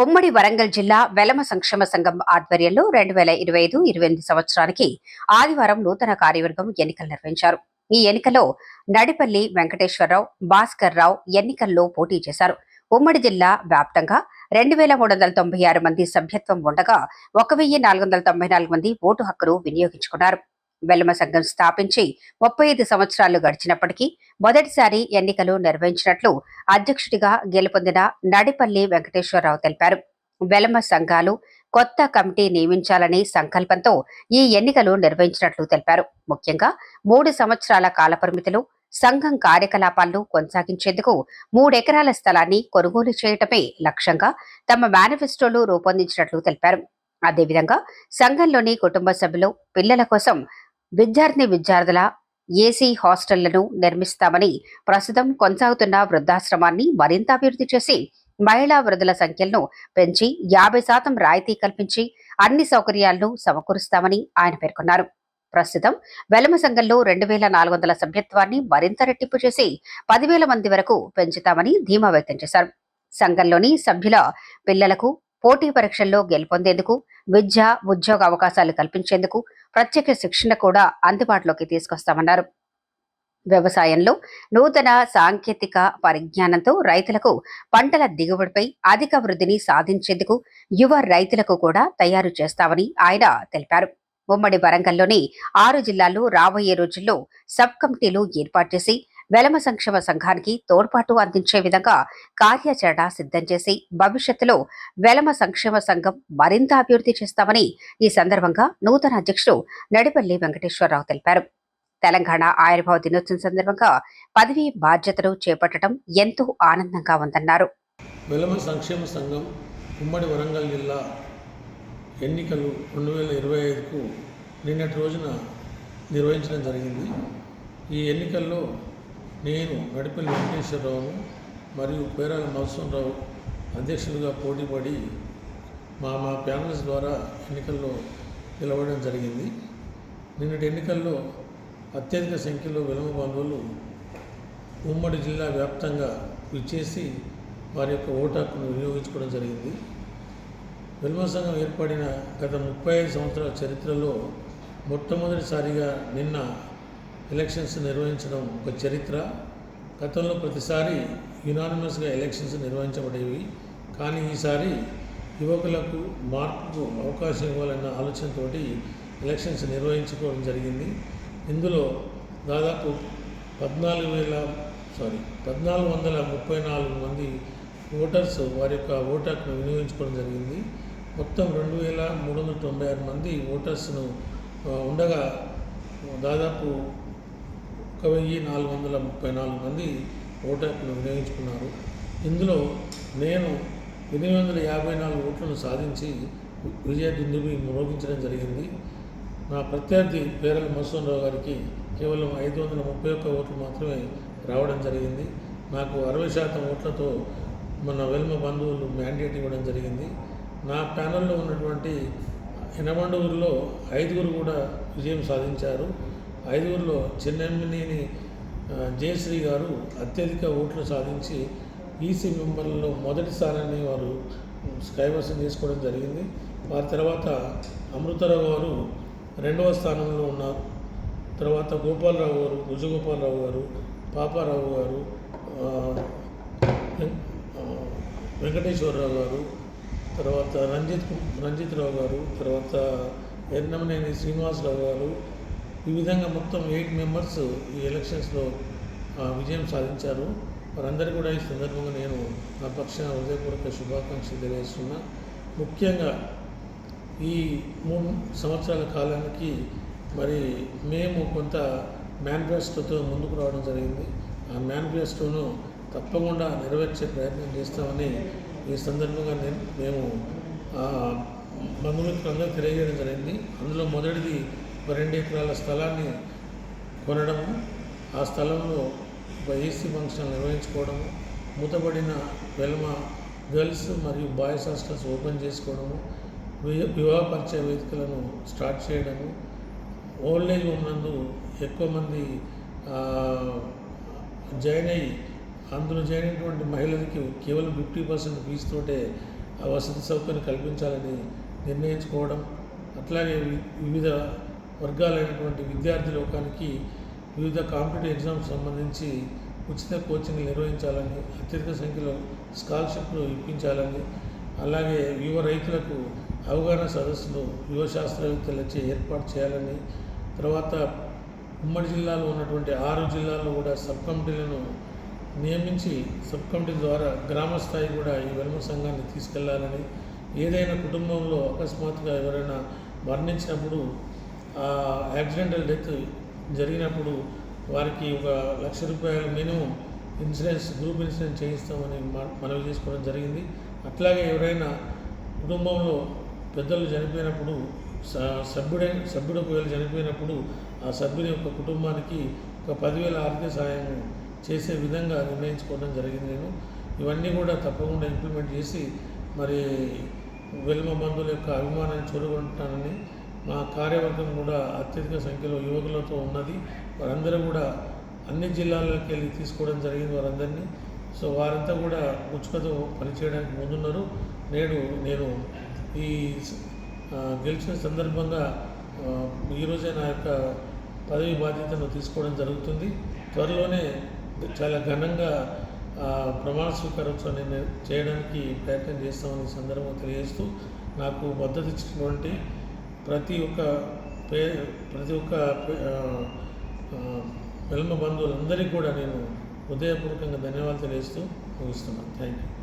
ఉమ్మడి వరంగల్ జిల్లా వెలమ సంక్షేమ సంఘం ఆధ్వర్యంలో రెండు వేల ఇరవై ఐదు ఇరవై ఎనిమిది సంవత్సరానికి ఆదివారం నూతన కార్యవర్గం ఎన్నికలు నిర్వహించారు. ఈ ఎన్నికలో నడిపల్లి వెంకటేశ్వరరావు భాస్కర్ రావు ఎన్నికల్లో పోటీ చేశారు. ఉమ్మడి జిల్లా వ్యాప్తంగా రెండు వేల మూడు వందల తొంభై ఆరు మంది సభ్యత్వం ఉండగా ఒక వెయ్యి నాలుగు వందల తొంభై నాలుగు మంది ఓటు హక్కును వినియోగించుకున్నారు. వెల్లమ సంఘం స్థాపించి ముప్పై ఐదు సంవత్సరాలు గడిచినప్పటికీ మొదటిసారి ఎన్నికలు నిర్వహించినట్లు అధ్యక్షుడిగా గెలుపొందిన నడిపల్లి వెంకటేశ్వరరావు తెలిపారు. వెలమ సంఘాలు కొత్త కమిటీ నియమించాలనే సంకల్పంతో ఈ ఎన్నికలు నిర్వహించినట్లు తెలిపారు. ముఖ్యంగా మూడు సంవత్సరాల కాలపరిమితిలో సంఘం కార్యకలాపాలను కొనసాగించేందుకు మూడెకరాల స్థలాన్ని కొనుగోలు చేయటమే లక్ష్యంగా తమ మేనిఫెస్టోలు రూపొందించినట్లు తెలిపారు. అదేవిధంగా సంఘంలోని కుటుంబ సభ్యులు పిల్లల కోసం విద్యార్థి విద్యార్థుల ఏసీ హాస్టళ్ళను నిర్మిస్తామని ప్రస్తుతం కొనసాగుతున్న వృద్ధాశ్రమాన్ని మరింత అభివృద్ధి చేసి మహిళా వృద్ధుల సంఖ్యలను పెంచి యాభై శాతం రాయితీ కల్పించి అన్ని సౌకర్యాలను సమకూరుస్తామని ఆయన పేర్కొన్నారు. ప్రస్తుతం వెలమ సంఘంలో రెండు వేల నాలుగు వందల సభ్యత్వాన్ని మరింత రెట్టింపు చేసి పదివేల మంది వరకు పెంచుతామని ధీమా వ్యక్తం చేశారు. సంఘంలోని సభ్యుల పిల్లలకు పోటీ పరీక్షల్లో గెలుపొందేందుకు విద్య ఉద్యోగ అవకాశాలు కల్పించేందుకు ప్రత్యేక శిక్షణ కూడా అందుబాటులోకి తీసుకొస్తామన్నారు. వ్యవసాయంలో నూతన సాంకేతిక పరిజ్ఞానంతో రైతులకు పంటల దిగుబడిపై అధిక వృద్ధిని సాధించేందుకు యువ రైతులకు కూడా తయారు చేస్తామని ఆయన తెలిపారు. ఉమ్మడి వరంగల్లోని ఆరు జిల్లాలు రాబోయే రోజుల్లో సబ్ కమిటీలు ఏర్పాటు చేసి వెలమ సంక్షేమ సంఘానికి తోడ్పాటు అందించే విధంగా కార్యాచరణ సిద్ధం చేసి భవిష్యత్తులో వెలమ సంక్షేమ సంఘం మరింత అభివృద్ధి చేస్తామని ఈ సందర్భంగా నూతన అధ్యక్షుడు నడిపల్లి వెంకటేశ్వరరావు తెలిపారు. తెలంగాణ ఆవిర్భావ దినోత్సవం సందర్భంగా పదవి బాధ్యతలు చేపట్టడం ఎంతో ఆనందంగా ఉందన్నారు. వెలమ సంక్షేమ సంఘం ఉమ్మడి వరంగల్ జిల్లా ఎన్నికలు రెండు వేల ఇరవై ఐదుకు నిన్నటి రోజున నిర్వహించడం జరిగింది. ఈ ఎన్నికల్లో నేను గడిపల్లి వెంకటేశ్వరరావును మరియు పేరాల మధుసూనరావు అధ్యక్షులుగా పోటీపడి మా మా ప్యానల్స్ ద్వారా ఎన్నికల్లో నిలవడం జరిగింది. నిన్నటి ఎన్నికల్లో అత్యధిక సంఖ్యలో విలంబ బంధువులు ఉమ్మడి జిల్లా వ్యాప్తంగా విచ్చేసి వారి యొక్క ఓటు హక్కును వినియోగించుకోవడం జరిగింది. విలంబ సంఘం ఏర్పడిన గత ముప్పై ఐదు సంవత్సరాల చరిత్రలో మొట్టమొదటిసారిగా నిన్న ఎలక్షన్స్ నిర్వహించడం ఒక చరిత్ర. గతంలో ప్రతిసారి యునానిమస్గా ఎలక్షన్స్ నిర్వహించబడేవి. కానీ ఈసారి యువకులకు మార్పుకు అవకాశం ఇవ్వాలన్న ఆలోచనతోటి ఎలక్షన్స్ నిర్వహించుకోవడం జరిగింది. ఇందులో దాదాపు పద్నాలుగు వేల సారీ పద్నాలుగు వందల ముప్పై నాలుగు మంది ఓటర్స్ వారి యొక్క ఓటు హక్కును వినియోగించుకోవడం జరిగింది. మొత్తం రెండు వేల మూడు వందల తొంభై ఆరు మంది ఓటర్స్ను ఉండగా దాదాపు ఒక వెయ్యి నాలుగు వందల ముప్పై నాలుగు మంది ఓటు హక్కును వినియోగించుకున్నారు ఇందులో నేను ఎనిమిది వందల యాభై నాలుగు ఓట్లను సాధించి విజయ దుందుబి మ్రోగించడం జరిగింది. నా ప్రత్యర్థి పేరల మసూన్రావు గారికి కేవలం ఐదు వందల ముప్పై ఒక్క ఓట్లు మాత్రమే రావడం జరిగింది. నాకు అరవై శాతం ఓట్లతో మన వెల్మ బంధువులు మ్యాండేట్ ఇవ్వడం జరిగింది. నా ప్యానల్లో ఉన్నటువంటి ఎనమండూరులో ఐదుగురు కూడా విజయం సాధించారు. ఐదుగురులో చిన్నమ్మినేని జయశ్రీ గారు అత్యధిక ఓట్లు సాధించి ఈసీ మెంబర్లలో మొదటి స్థానాన్ని వారు కైవసం చేసుకోవడం జరిగింది. వారి తర్వాత అమృతరావు గారు రెండవ స్థానంలో ఉన్నారు. తర్వాత గోపాలరావు గారు భుజగోపాలరావు గారు పాపారావు గారు వెంకటేశ్వరరావు గారు తర్వాత రంజిత్ రంజిత్ రావు గారు తర్వాత ఎన్నమనేని శ్రీనివాసరావు గారు ఈ విధంగా మొత్తం ఎయిట్ మెంబర్స్ ఈ ఎలక్షన్స్లో విజయం సాధించారు. వారందరికీ కూడా ఈ సందర్భంగా నేను నా పక్షాన హృదయపూర్వక శుభాకాంక్షలు తెలియజేస్తున్నా. ముఖ్యంగా ఈ మూడు సంవత్సరాల కాలానికి మరి మేము కొంత మేనిఫెస్టోతో ముందుకు రావడం జరిగింది. ఆ మేనిఫెస్టోను తప్పకుండా నెరవేర్చే ప్రయత్నం చేస్తామని ఈ సందర్భంగా నేను మేము బంధుమిత్రులందరూ తెలియజేయడం జరిగింది. అందులో మొదటిది రెండు ఎకరాల స్థలాన్ని కొనడము ఆ స్థలంలో ఒక ఏసీ ఫంక్షన్ నిర్వహించుకోవడము మూతబడిన వెల్మ గర్ల్స్ మరియు బాయ్స్ హాస్టల్స్ ఓపెన్ చేసుకోవడము వి- వివాహ పరిచయ వేదికలను స్టార్ట్ చేయడము ఓల్డ్ ఏజ్ ఉన్నందు ఎక్కువ మంది జాయిన్ అయ్యి అందులో జాయిన్ అయినటువంటి మహిళలకి కేవలం ఫిఫ్టీ పర్సెంట్ ఫీజుతోటే ఆ వసతి సౌకర్యం కల్పించాలని నిర్ణయించుకోవడం అట్లాగే వి- వివిధ వర్గాలైనటువంటి విద్యార్థి లోకానికి వివిధ కాంపిటేటివ్ ఎగ్జామ్స్ సంబంధించి ఉచిత కోచింగ్ నిర్వహించాలని అత్యధిక సంఖ్యలో స్కాలర్షిప్లు ఇప్పించాలని అలాగే యువ రైతులకు అవగాహన సదస్సులు యువ శాస్త్రవేత్తలచే ఏర్పాటు చేయాలని తర్వాత ఉమ్మడి జిల్లాలో ఉన్నటువంటి ఆరు జిల్లాల్లో కూడా సబ్ కమిటీలను నియమించి సబ్ కమిటీ ద్వారా గ్రామ స్థాయి కూడా ఈ వెలుమ సంఘాన్ని తీసుకెళ్ళాలని ఏదైనా కుటుంబంలో అకస్మాత్తుగా ఎవరైనా మరణించినప్పుడు యాక్సిడెంటల్ డెత్ జరిగినప్పుడు వారికి ఒక లక్ష రూపాయల మినిమం ఇన్సూరెన్స్ గ్రూప్ ఇన్సూరెన్స్ చేయిస్తామని మనవి చేసుకోవడం జరిగింది. అట్లాగే ఎవరైనా కుటుంబంలో పెద్దలు చనిపోయినప్పుడు స- సభ్యుడు ఒకవేళ చనిపోయినప్పుడు ఆ సభ్యుని యొక్క కుటుంబానికి ఒక పదివేల ఆర్థిక సహాయం చేసే విధంగా నిర్ణయించుకోవడం జరిగింది. నేను ఇవన్నీ కూడా తప్పకుండా ఇంప్లిమెంట్ చేసి మరి వెల్మ బంధువుల యొక్క అభిమానాన్ని చూరగొంటున్నానని నా కార్యవర్గం కూడా అత్యధిక సంఖ్యలో యువకులతో ఉన్నది. వారందరూ కూడా అన్ని జిల్లాలకు వెళ్ళి తీసుకోవడం జరిగింది వారందరినీ. సో వారంతా కూడా ఉచ్చుకతో పనిచేయడానికి ముందున్నారు. నేడు నేను ఈ గెలిచిన సందర్భంగా ఈరోజే నా యొక్క పదవి బాధ్యతను తీసుకోవడం జరుగుతుంది. త్వరలోనే చాలా ఘనంగా ప్రమాణ స్వీకారోత్సవాన్ని నేను చేయడానికి ప్రయత్నం చేస్తామని సందర్భంగా తెలియజేస్తూ నాకు మద్దతు ఇచ్చినటువంటి ప్రతి ఒక్క పే ప్రతి ఒక్క పే- బంధువులందరికీ కూడా నేను హృదయపూర్వకంగా ధన్యవాదాలు తెలియజేస్తూ ముగిస్తున్నాను. Thank you